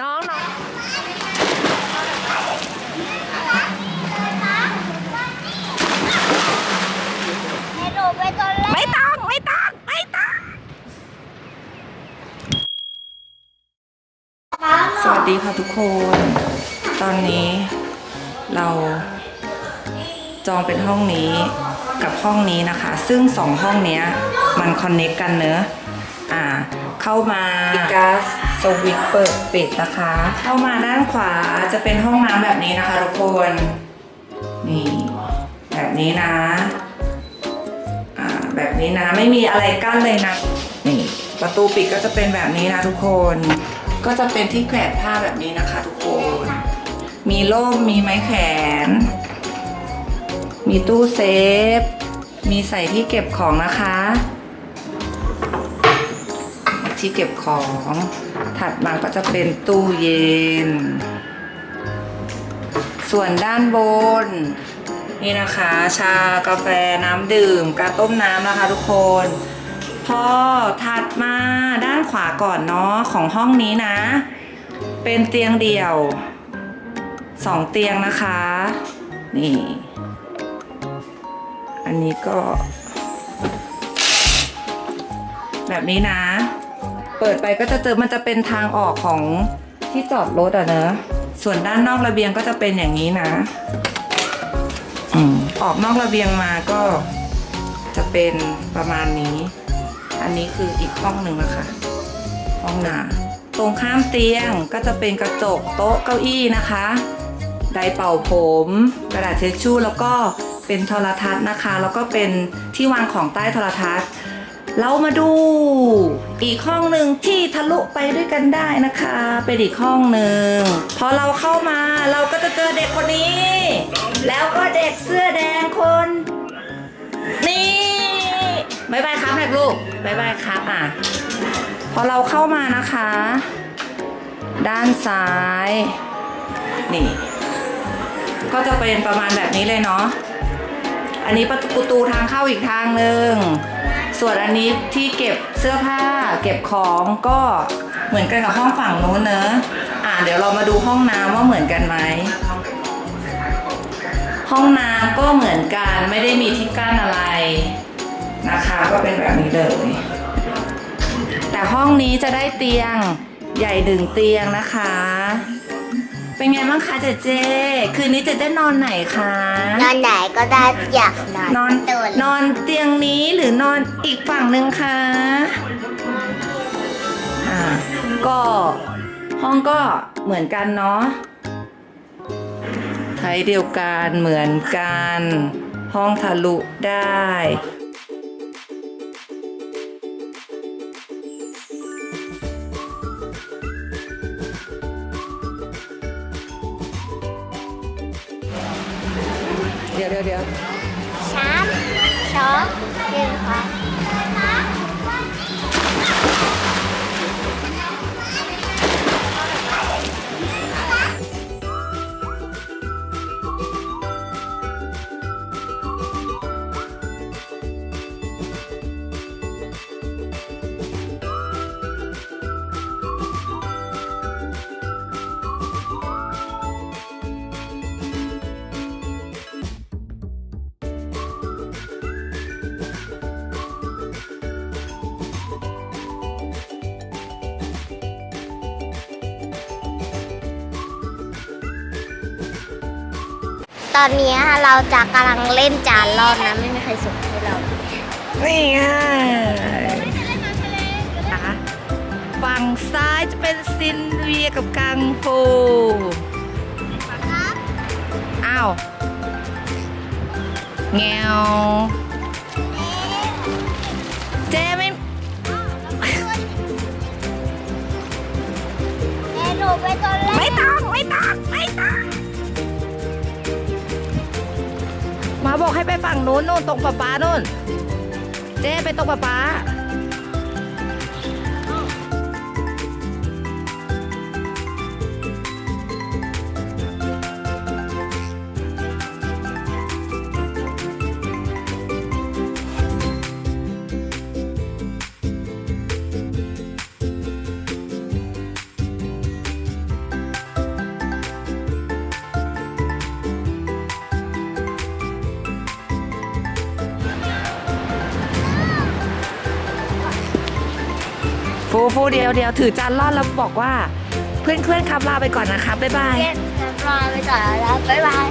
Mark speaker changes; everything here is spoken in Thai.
Speaker 1: น้องน้อง
Speaker 2: ไม่
Speaker 1: ต้องไม่ต้องไม่ต้องสวัสดีค่ะทุกคน ตอนนี้เราจองเป็นห้องนี้กับห้องนี้นะคะ ซึ่งสองห้องนี้มันคอนเน็กกันเนอะอ่า เข้ามาพิกัส สวิตช์เปิดปิดนะคะ เข้ามาด้านขวาจะเป็นห้องน้ำแบบนี้นะคะทุกคนนี่แบบนี้นะอ่าแบบนี้นะไม่มีอะไรกั้นเลยนะนี่ประตูปิดก็จะเป็นแบบนี้นะทุกคน ก็จะเป็นที่แขวนผ้าแบบนี้นะคะ ทุกคน มีร่มมีไม้แขวนมีตู้เซฟ มีใส่ที่เก็บของนะคะ ที่เก็บของ ถัดมาก็จะเป็นตู้เย็น ส่วนด้านบน นี่นะคะ ชากาแฟน้ำดื่ม กาต้มน้ำนะคะทุกคน พอถัดมาด้านขวาก่อนเนาะของห้องนี้นะ เป็นเตียงเดี่ยวสองเตียงนะคะ นี่ อันนี้ก็ แบบนี้นะ เปิดไปก็จะเจอมันจะเป็นทางออกของที่จอดรถอะเนอะส่วนด้านนอกระเบียงก็จะเป็นอย่างนี้นะอืมออกนอกระเบียงมาก็จะเป็นประมาณนี้ อันนี้คืออีกห้องหนึ่งนะคะ ห้องนาตรงข้ามเตียงก็จะเป็นกระจกโต๊ะเก้าอี้นะคะไดเป่าผม กระดาษเช็ดชู่แล้วก็เป็นโทรทัศน์นะคะ แล้วก็เป็นที่วางของใต้โทรทัศน์ เรามาดูอีกห้องหนึ่งที่ทะลุไปด้วยกันได้นะคะ เป็นอีกห้องหนึ่งพอเราเข้ามาเราก็จะเจอเด็กคนนี้ แล้วก็เด็กเสื้อแดงคน นี่บายบายครับแม่ลูกบายบายครับอะ พอเราเข้ามานะคะ ด้านซ้าย นี่ ก็จะเป็นประมาณแบบนี้เลยเนาะ อันนี้ประตูทางเข้าอีกทางหนึ่งส่วนอันนี้ที่เก็บเสื้อผ้า เก็บของก็เหมือนกันกับห้องฝั่งนู้นเนอะอ่าเดี๋ยวเรามาดูห้องน้ำว่าเหมือนกันไหมห้องน้ำก็เหมือนกันไม่ได้มีที่กั้นอะไรนะคะก็เป็นแบบนี้เลย แต่ห้องนี้จะได้เตียงใหญ่ดึงเตียงนะคะ เป็นไงบ้างคะเจเจ คืนนี้เจเจนอนไหนคะ
Speaker 2: นอนไหนก็ได้อยากนอน
Speaker 1: นอน
Speaker 2: ตื่น
Speaker 1: นอนเตียงนี้หรือนอนอีกฝั่งหนึ่งคะอ่าก็ห้องก็เหมือนกันเนาะไทยเดียวกันเหมือนกัน ห้องทะลุได้ ดี๋ยวเดี๋ยวเดี๋ยว
Speaker 2: สามสองหนึ่งค่ะ ตอนนี้เราจะกำลังเล่นจานรอบนะไม่มีใครส่งให้เรา
Speaker 1: นี่ไงนะฝั่งซ้ายจะเป็นซินเวียกับกังฟูอ้าวเงว บอกให้ไปฝั่งนู้นนู่นตรงป้าป้านู่น เจ๊ไปตรงป้าป้า ฟูฟูเดียวเดียวถือจานรอดแล้วบอกว่า เพื่อนเพื่อนครับลาไปก่อนนะคะบ๊ายบาย
Speaker 2: เพื่อนรอไปต่อแล้ว บ๊ายบาย